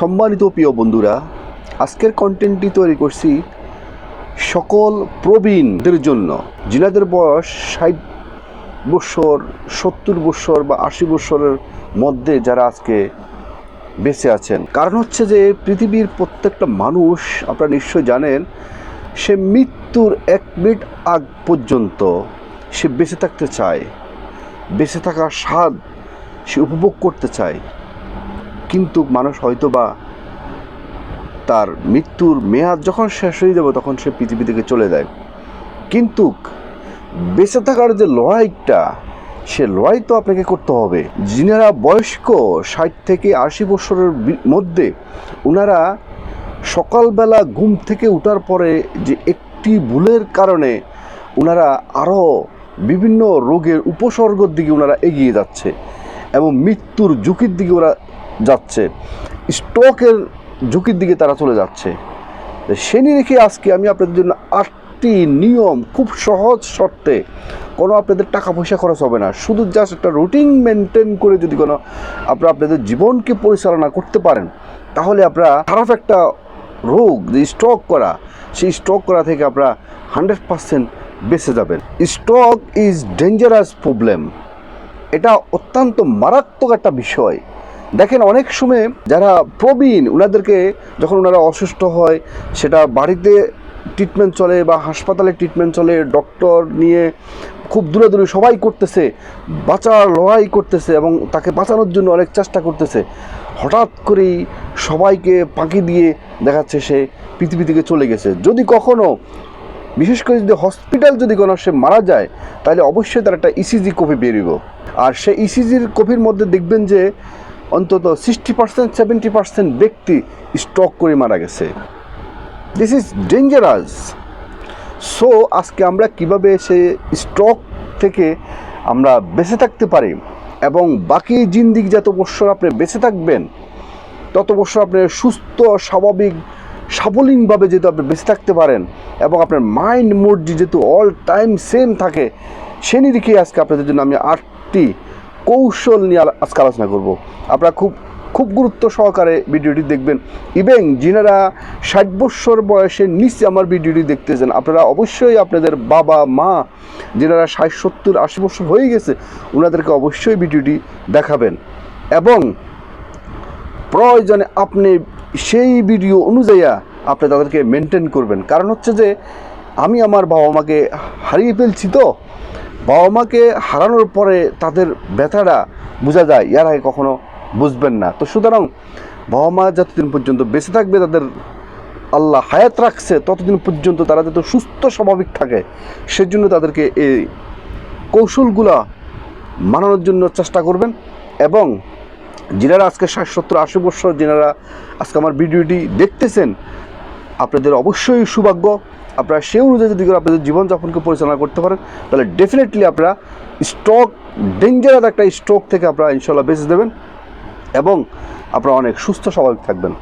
সম্মানিত প্রিয় বন্ধুরা, আজকের কন্টেন্টটি তৈরি করছি সকল প্রবীণদের জন্য। যিনাদের বয়স ষাট বৎসর সত্তর বৎসর বা আশি বৎসরের মধ্যে যারা আজকে বেঁচে আছেন। কারণ হচ্ছে যে, পৃথিবীর প্রত্যেকটা মানুষ, আপনারা নিশ্চয় জানেন, সে মৃত্যুর এক মিনিট আগ পর্যন্ত সে বেঁচে থাকতে চায়। বেঁচে থাকার স্বাদ সে উপভোগ করতে চায়। কিন্তু মানুষ হয়তো বা তার মৃত্যুর মেয়াদ যখন শেষ হয়ে যাবে, তখন সে পৃথিবী থেকে চলে যায়। কিন্তু বেঁচে থাকার যে লড়াইটা, সে লড়াই তো আপনাকে করতে হবে। যিনারা বয়স্ক, ষাট থেকে আশি বছরের মধ্যে ওনারা সকালবেলা ঘুম থেকে ওঠার পরে যে একটি ভুলের কারণে ওনারা আরও বিভিন্ন রোগের উপসর্গর দিকে ওনারা এগিয়ে যাচ্ছে। এবং মৃত্যুর ঝুঁকির দিকে ওরা যাচ্ছে। স্ট্রোকের ঝুঁকির দিকে তারা চলে যাচ্ছে। সে নিরিখে আজকে আমি আপনাদের জন্য আটটি নিয়ম খুব সহজ শর্তে কোনো আপনাদের টাকা পয়সা খরচ হবে না। শুধু জাস্ট একটা রুটিন মেনটেন করে যদি কোনো আপনারা আপনাদের জীবনকে পরিচালনা করতে পারেন, তাহলে আপনারা খারাপ একটা রোগ, যে স্ট্রোক করা, সেই স্ট্রোক করা থেকে আপনারা হান্ড্রেড পার্সেন্ট বেঁচে যাবেন। স্ট্রোক ইজ ডেঞ্জারাস প্রবলেম এটা অত্যন্ত মারাত্মক একটা বিষয়। দেখেন, অনেক সময় যারা প্রবীণ ওনাদেরকে যখন ওনারা অসুস্থ হয়, সেটা বাড়িতে ট্রিটমেন্ট চলে বা হাসপাতালে ট্রিটমেন্ট চলে ডক্টর নিয়ে খুব দূরে দূরে সবাই করতেছে, বাঁচার লড়াই করতেছে এবং তাকে বাঁচানোর জন্য অনেক চেষ্টা করতেছে। হঠাৎ করেই সবাইকে পাঁকি দিয়ে দেখাচ্ছে সে পৃথিবী থেকে চলে গেছে। যদি কখনো বিশেষ করে যদি হসপিটাল যদি কোনো সে মারা যায়, তাহলে অবশ্যই তার একটা ইসিজি কপি বেরিব আর সেই ইসিজির কপির মধ্যে দেখবেন যে অন্তত সিক্সটি পার্সেন্ট সেভেন্টি পার্সেন্ট ব্যক্তি স্ট্রোক করে মারা গেছে। দিস ইজ ডেঞ্জারাস সো আজকে আমরা কীভাবে সে স্ট্রোক থেকে আমরা বেঁচে থাকতে পারি এবং বাকি জিন্দিগি যত বছর আপনি বেঁচে থাকবেন, তত বছর আপনি সুস্থ, স্বাভাবিক সাবলীনভাবে যেহেতু আপনি বেঁচে থাকতে পারেন এবং আপনার মাইন্ড মুড যেহেতু অল টাইম সেম থাকে, সে নিরিখে আজকে আপনাদের জন্য আমি আটটি কৌশল নিয়ে আজকে আলোচনা করব। আপনারা খুব খুব গুরুত্ব সহকারে ভিডিওটি দেখবেন। ইভেন যিনারা ষাট বৎসর বয়সের নিচে আমার ভিডিওটি দেখতেছেন, আপনারা অবশ্যই আপনাদের বাবা, মা, যিনারা ষাট, সত্তর, আশি বছর হয়ে গেছে ওনাদেরকে অবশ্যই ভিডিওটি দেখাবেন। এবং প্রয়োজনে আপনি সেই ভিডিও অনুযায়ী আপনি তাদেরকে মেনটেন করবেন। কারণ হচ্ছে যে, আমি আমার বাবা মাকে হারিয়ে ফেলছি তো। বাবা মাকে হারানোর পরে তাদের ব্যথাটা বোঝা যায়, এর আগে কখনো বুঝবেন না। তো সুতরাং বাবা মা যতদিন পর্যন্ত বেঁচে থাকবে, তাদের আল্লাহ হায়াত রাখছে, ততদিন পর্যন্ত তারা যাতে সুস্থ, স্বাভাবিক থাকে। সেজন্য তাদেরকে এই কৌশলগুলা মানানোর জন্য চেষ্টা করবেন এবং যিনারা আজকে ষাট সত্তর আশি বছর যেনারা আজকে আমার ভিডিওটি দেখতেছেন, আপনাদের অবশ্যই সৌভাগ্য। আপনারা সেই অনুযায়ী যদি আপনাদের জীবনযাপনকে পরিচালনা করতে পারেন, তাহলে ডেফিনেটলি আপনারা স্ট্রোক ডেঞ্জারাস একটা স্ট্রোক থেকে আপনারা ইনশাল্লাহ বেঁচে দেবেন এবং আপনারা অনেক সুস্থ, স্বাভাবিক থাকবেন।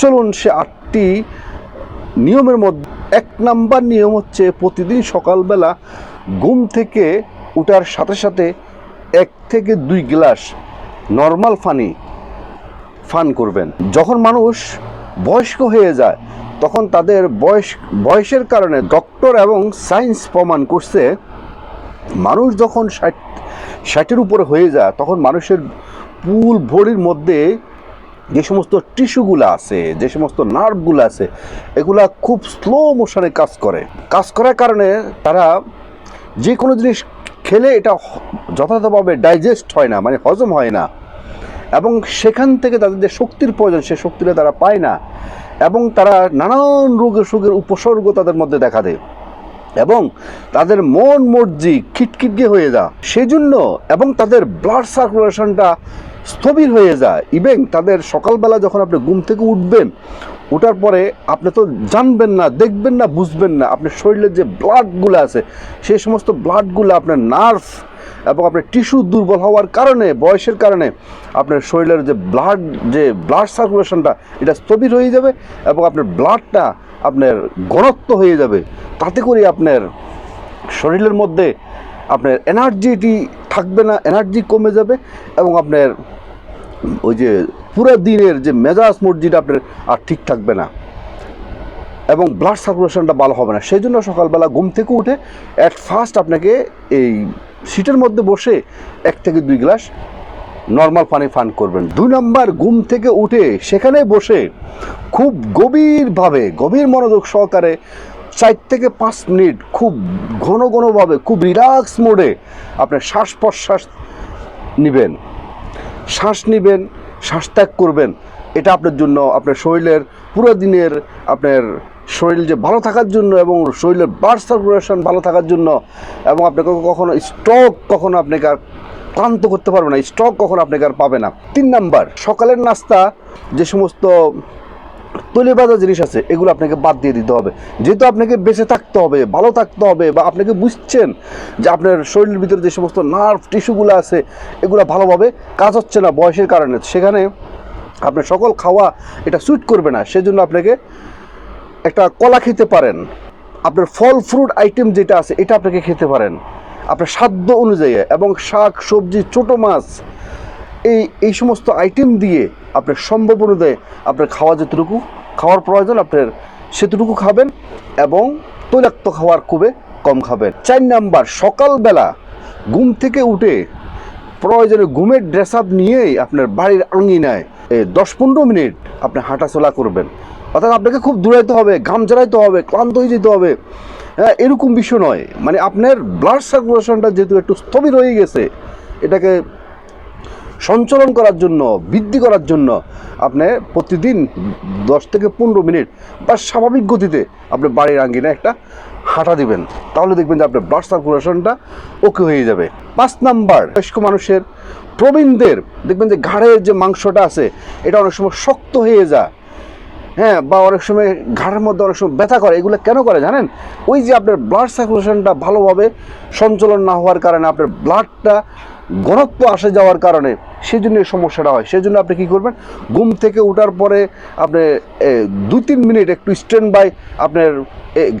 চলুন সে আটটি নিয়মের মধ্যে, এক নাম্বার নিয়ম হচ্ছে প্রতিদিন সকালবেলা ঘুম থেকে উঠার সাথে সাথে এক থেকে দুই গ্লাস নর্মাল পানি ফান করবেন। যখন মানুষ বয়স্ক হয়ে যায়, তখন তাদের বয়স, বয়সের কারণে ডক্টর এবং সায়েন্স প্রমাণ করছে, মানুষ যখন ষাট, ষাটের উপরে হয়ে যায়, তখন মানুষের পুল ভরির মধ্যে যে সমস্ত টিস্যুগুলো আছে, যে সমস্ত নার্ভগুলো আছে, এগুলা খুব স্লো মোশনে কাজ করে। কাজ করার কারণে তারা যে কোনো জিনিস খেলে এটা যথাযথভাবে ডাইজেস্ট হয় না মানে হজম হয় না। এবং সেখান থেকে তাদের যে শক্তির প্রয়োজন, সে শক্তিটা তারা পায় না। এবং তারা নানান রোগের সুখের উপসর্গ তাদের মধ্যে দেখা দেয়। এবং তাদের মন মর্জি খিটখিটকে হয়ে যায়। সেজন্য এবং তাদের ব্লাড সার্কুলেশনটা স্থবির হয়ে যায়। ইভেন তাদের সকালবেলা যখন আপনি ঘুম থেকে উঠবেন ওঠার পরে আপনি তো জানবেন না, দেখবেন না, বুঝবেন না। আপনার শরীরের যে ব্লাডগুলো আছে, সেই সমস্ত ব্লাডগুলো আপনার নার্ভ এবং আপনার টিস্যু দুর্বল হওয়ার কারণে, বয়সের কারণে আপনার শরীরের যে ব্লাড যে ব্লাড সার্কুলেশনটা এটা স্থবির হয়ে যাবে এবং আপনার ব্লাডটা আপনার ঘনত্ব হয়ে যাবে। তাতে করে আপনার শরীরের মধ্যে আপনার এনার্জিটি থাকবে না এনার্জি কমে যাবে এবং আপনার ওই যে পুরো দিনের যে মেজাজ মসজিদ আপনার আর ঠিক থাকবে না। এবং ব্লাড সার্কুলেশনটা ভালো হবে না। সেই জন্য সকালবেলা ঘুম থেকে উঠে অ্যাট ফার্স্ট আপনাকে এই সিটের মধ্যে বসে এক থেকে দুই গ্লাস নর্মাল পানি পান করবেন। দুই নম্বর, ঘুম থেকে উঠে সেখানে বসে খুব গভীরভাবে, গভীর মনোযোগ সহকারে চার থেকে পাঁচ মিনিট খুব ঘন ঘনভাবে, খুব রিল্যাক্স মোডে আপনার শ্বাস প্রশ্বাস নেবেন। শ্বাস নেবেন শ্বাস ত্যাগ করবেন, এটা আপনার জন্য, আপনার শরীরের পুরো দিনের আপনার শরীর যে ভালো থাকার জন্য এবং শরীরের ব্লাড সার্কুলেশন ভালো থাকার জন্য এবং আপনাকে কখনো স্ট্রোক কখনো আপনাকে আর ক্লান্ত করতে পারবে না স্ট্রোক কখনো আপনাকে আর পাবে না। তিন নাম্বার, সকালের নাস্তা যে সমস্ত তৈলি বাজার জিনিস আছে, এগুলো আপনাকে বাদ দিয়ে দিতে হবে। যেহেতু আপনাকে বেঁচে থাকতে হবে, ভালো থাকতে হবে, বা আপনাকে বুঝছেন যে আপনার শরীরের ভিতরে যে সমস্ত নার্ভ টিস্যুগুলো আছে, এগুলো ভালোভাবে কাজ হচ্ছে না বয়সের কারণে। সেখানে আপনার সকল খাওয়া এটা সুইট করবে না, সেজন্য আপনাকে একটা কলা খেতে পারেন। আপনার ফল ফ্রুট আইটেম যেটা আছে, এটা আপনাকে খেতে পারেন। আপনার সাধ্য অনুযায়ী এবং শাক, সবজি, ছোটো মাছ, এই এই সমস্ত আইটেম দিয়ে আপনার সম্ভব অনুযায়ী আপনার খাওয়া যতটুকু খাওয়ার প্রয়োজন, আপনার সেতটুকু খাবেন এবং তৈলাক্ত খাওয়ার খুবই কম খাবেন। চার নাম্বার, সকালবেলা ঘুম থেকে উঠে প্রয়োজনে ঘুমের ড্রেস আপ নিয়েই আপনার বাড়ির আঙিনায় এই দশ পনেরো মিনিট আপনি হাঁটাচলা করবেন। অর্থাৎ আপনাকে খুব দূরাইতে হবে, ঘাম ঝরাইতে হবে, ক্লান্ত হয়ে যেতে হবে। হ্যাঁ এরকম বিষয় নয়। মানে আপনার ব্লাড সার্কুলেশনটা যেহেতু একটু স্থবির হয়ে গেছে, এটাকে সঞ্চালন করার জন্য, বৃদ্ধি করার জন্য আপনি প্রতিদিন দশ থেকে পনেরো মিনিট বা স্বাভাবিক গতিতে আপনি বাড়ির আঙ্গিনে একটা হাঁটা দিবেন। তাহলে দেখবেন যে আপনার ব্লাড সার্কুলেশনটা ওকে হয়ে যাবে। পাঁচ নাম্বার, বয়স্ক মানুষের, প্রবীণদের, দেখবেন যে ঘাড়ের যে মাংসটা আছে, এটা অনেক সময় শক্ত হয়ে যায়। হ্যাঁ বা অনেক সময় ঘাড়ের মধ্যে অনেক সময় ব্যথা করে। এগুলো কেন করে জানেন? ওই যে আপনার ব্লাড সার্কুলেশনটা ভালোভাবে সঞ্চালন না হওয়ার কারণে আপনার ব্লাডটা ঘনত্ব আসে যাওয়ার কারণে সেই জন্য সমস্যাটা হয়। সেই জন্য আপনি কী করবেন? ঘুম থেকে ওঠার পরে আপনি দুই তিন মিনিট একটু স্ট্যান্ড বাই আপনার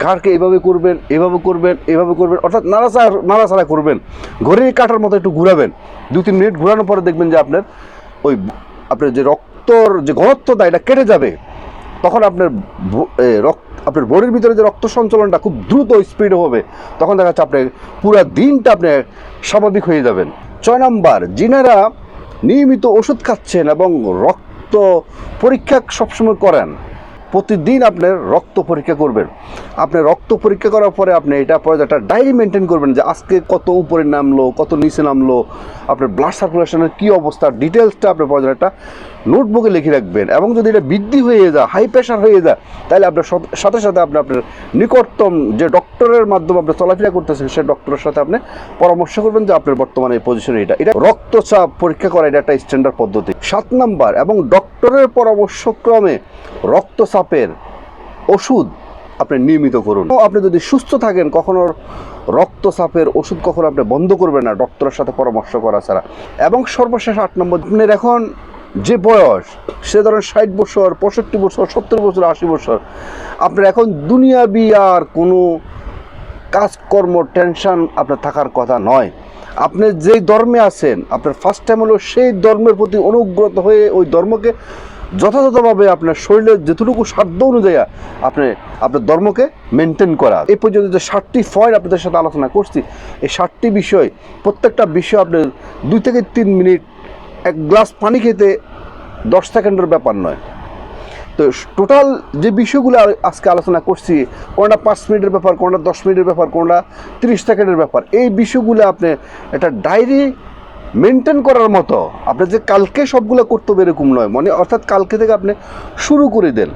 ঘাড়কে এভাবে করবেন এভাবে করবেন এভাবে করবেন, অর্থাৎ নাড়াচাড়া নাড়াচাড়া করবেন। ঘড়ির কাটার মতো একটু ঘুরাবেন। দু তিন মিনিট ঘুরানোর পরে দেখবেন যে আপনার ওই আপনার যে রক্তর যে ঘনত্বটা এটা কেটে যাবে। তখন আপনার রক্ত, আপনার বডির ভিতরে যে রক্ত সঞ্চালনটা খুব দ্রুত স্পিড হবে, তখন দেখা যাচ্ছে আপনি পুরো দিনটা আপনি স্বাভাবিক হয়ে যাবেন। ছয় নম্বর যিনারা নিয়মিত ওষুধ খাচ্ছেন এবং রক্ত পরীক্ষা সবসময় করেন। প্রতিদিন আপনার রক্ত পরীক্ষা করবেন। আপনি রক্ত পরীক্ষা করার পরে আপনি এটা পরে একটা ডায়েরি মেনটেন করবেন যে আজকে কত উপরে নামলো, কত নিচে নামলো, আপনার ব্লাড সার্কুলেশনের কী অবস্থা ডিটেলসটা আপনার পরে একটা নোটবুকে লিখে রাখবেন এবং যদি এটা বৃদ্ধি হয়ে যায় হাই প্রেশার হয়ে যায়, তাহলে আপনার সাথে সাথে আপনি আপনার নিকটতম যে ডক্টরের মাধ্যমে আপনি চলাফেরা করতেছেন সেই ডক্টরের সাথে আপনি পরামর্শ করবেন যে আপনার বর্তমানে এই পজিশনে এটা। এটা রক্তচাপ পরীক্ষা করা, এটা একটা স্ট্যান্ডার্ড পদ্ধতি। সাত নাম্বার, এবং ডক্টরের পরামর্শক্রমে রক্তচাপের ওষুধ আপনি নিয়মিত করুন। আপনি যদি সুস্থ থাকেন, কখনো রক্তচাপের ওষুধ কখনো আপনি বন্ধ করবেন না ডক্টরের সাথে পরামর্শ করা ছাড়া। এবং সর্বশেষ আট নম্বর আপনার এখন যে বয়স, সে ধরেন ষাট বছর, পঁয়ষট্টি বছর, সত্তর বছর, আশি বছর, আপনার এখন দুনিয়াবি আর কোনো কাজকর্ম টেনশন আপনার থাকার কথা নয়। আপনি যেই ধর্মে আছেন, আপনার ফার্স্ট টাইম হলো সেই ধর্মের প্রতি অনুগ্রত হয়ে ওই ধর্মকে যথাযথভাবে আপনার শরীরের যেটুকু সাধ্য অনুযায়ী আপনি, আপনার ধর্মকে মেনটেন করা। এই পর্যন্ত যে ষাটটি পয়েন্ট আপনাদের সাথে আলোচনা করছি, এই ষাটটি বিষয়, প্রত্যেকটা বিষয় আপনার দুই থেকে তিন মিনিট এক গ্লাস পানি খেতে দশ সেকেন্ডের ব্যাপার নয়। তো টোটাল যে বিষয়গুলো আজকে আলোচনা করছি, কোনটা পাঁচ মিনিটের ব্যাপার, কোনটা দশ মিনিটের ব্যাপার, কোনটা তিরিশ সেকেন্ডের ব্যাপার, এই বিষয়গুলো আপনি একটা ডায়েরি মেনটেন করার মতো, আপনি যে কালকে সবগুলো করতে হবে এরকম নয় মানে অর্থাৎ কালকে থেকে আপনি শুরু করে দেন।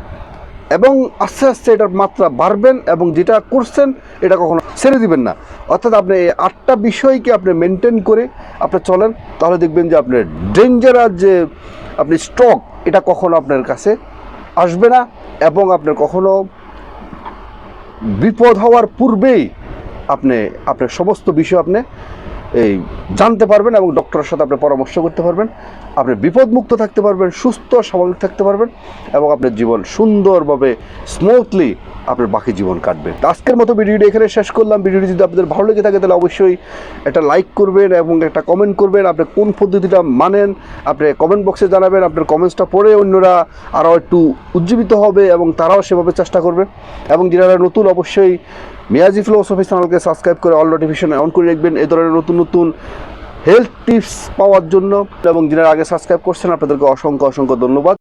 এবং আস্তে আস্তে এটার মাত্রা বাড়বেন এবং যেটা করছেন এটা কখনো ছেড়ে দিবেন না। অর্থাৎ আপনি এই আটটা বিষয়কে আপনি মেনটেন করে আপনি চলেন, তাহলে দেখবেন যে আপনার ডেঞ্জারাস যে আপনি স্টক এটা কখনো আপনার কাছে আসবে না এবং আপনার কখনো বিপদ হওয়ার পূর্বেই আপনি, আপনার সমস্ত বিষয় আপনি এই জানতে পারবেন এবং ডক্টরের সাথে আপনি পরামর্শ করতে পারবেন। আপনি বিপদমুক্ত থাকতে পারবেন, সুস্থ, স্বাভাবিক থাকতে পারবেন এবং আপনার জীবন সুন্দরভাবে স্মুথলি আপনার বাকি জীবন কাটবে। আজকের মতো ভিডিওটি এখানে শেষ করলাম। ভিডিওটি যদি আপনাদের ভালো লেগে থাকে, তাহলে অবশ্যই একটা লাইক করবেন এবং একটা কমেন্ট করবেন। আপনি কোন পদ্ধতিটা মানেন, আপনি কমেন্ট বক্সে জানাবেন। আপনার কমেন্টসটা পড়ে অন্যরা আরও একটু উজ্জীবিত হবে এবং তারাও সেভাবে চেষ্টা করবে। এবং যারা নতুন, অবশ্যই মিয়াজি অফিস চ্যানেলকে সাবস্ক্রাইব করে অল নোটিফিকেশন অন করে রাখবেন। এ ধরনের নতুন নতুন হেলথ টিপস পাওয়ার জন্য। এবং যারা আগে সাবস্ক্রাইব করছেন, আপনাদেরকে অসংখ্য অসংখ্য ধন্যবাদ।